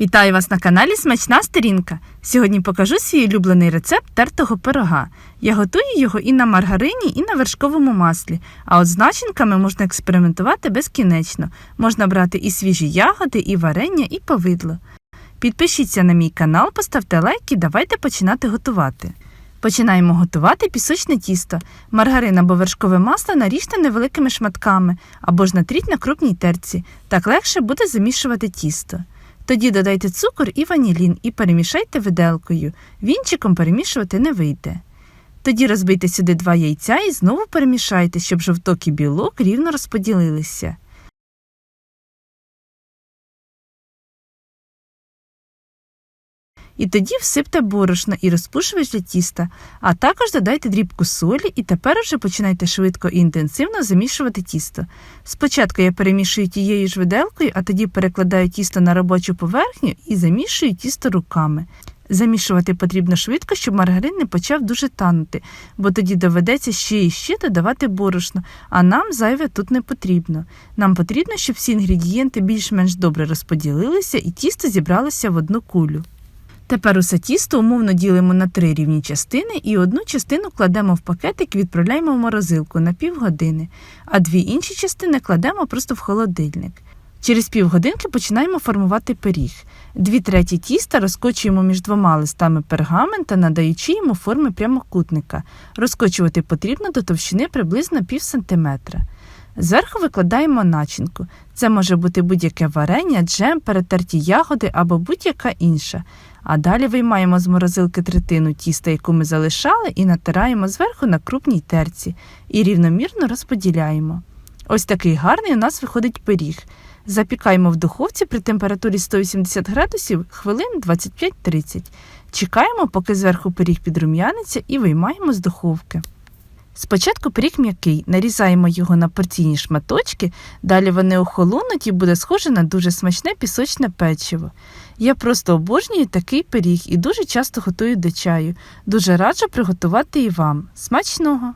Вітаю вас на каналі Смачна Сторінка. Сьогодні покажу свій улюблений рецепт тертого пирога. Я готую його і на маргарині, і на вершковому маслі. А от з начинками можна експериментувати безкінечно. Можна брати і свіжі ягоди, і варення, і повидло. Підпишіться на мій канал, поставте лайк і давайте починати готувати. Починаємо готувати пісочне тісто. Маргарин або вершкове масло наріжте невеликими шматками або ж натріть на крупній терці. Так легше буде замішувати тісто. Тоді додайте цукор і ванілін і перемішайте виделкою. Вінчиком перемішувати не вийде. Тоді розбийте сюди два яйця і знову перемішайте, щоб жовток і білок рівно розподілилися. І тоді всипте борошно і розпушувач для тіста, а також додайте дрібку солі і тепер вже починайте швидко і інтенсивно замішувати тісто. Спочатку я перемішую тією ж виделкою, а тоді перекладаю тісто на робочу поверхню і замішую тісто руками. Замішувати потрібно швидко, щоб маргарин не почав дуже танути, бо тоді доведеться ще і ще додавати борошно, а нам зайве тут не потрібно. Нам потрібно, щоб всі інгредієнти більш-менш добре розподілилися і тісто зібралося в одну кулю. Тепер усе тісто умовно ділимо на три рівні частини і одну частину кладемо в пакетик і відправляємо в морозилку на півгодини, а дві інші частини кладемо просто в холодильник. Через півгодинки починаємо формувати пиріг. Дві треті тіста розкочуємо між двома листами пергамента, надаючи йому форми прямокутника. Розкочувати потрібно до товщини приблизно пів сантиметра. Зверху викладаємо начинку. Це може бути будь-яке варення, джем, перетерті ягоди або будь-яка інша. А далі виймаємо з морозилки третину тіста, яку ми залишали, і натираємо зверху на крупній терці і рівномірно розподіляємо. Ось такий гарний у нас виходить пиріг. Запікаємо в духовці при температурі 180 градусів хвилин 25-30. Чекаємо, поки зверху пиріг підрум'яниться і виймаємо з духовки. Спочатку пиріг м'який, нарізаємо його на порційні шматочки, далі вони охолонуть і буде схоже на дуже смачне пісочне печиво. Я просто обожнюю такий пиріг і дуже часто готую до чаю. Дуже раджу приготувати і вам. Смачного!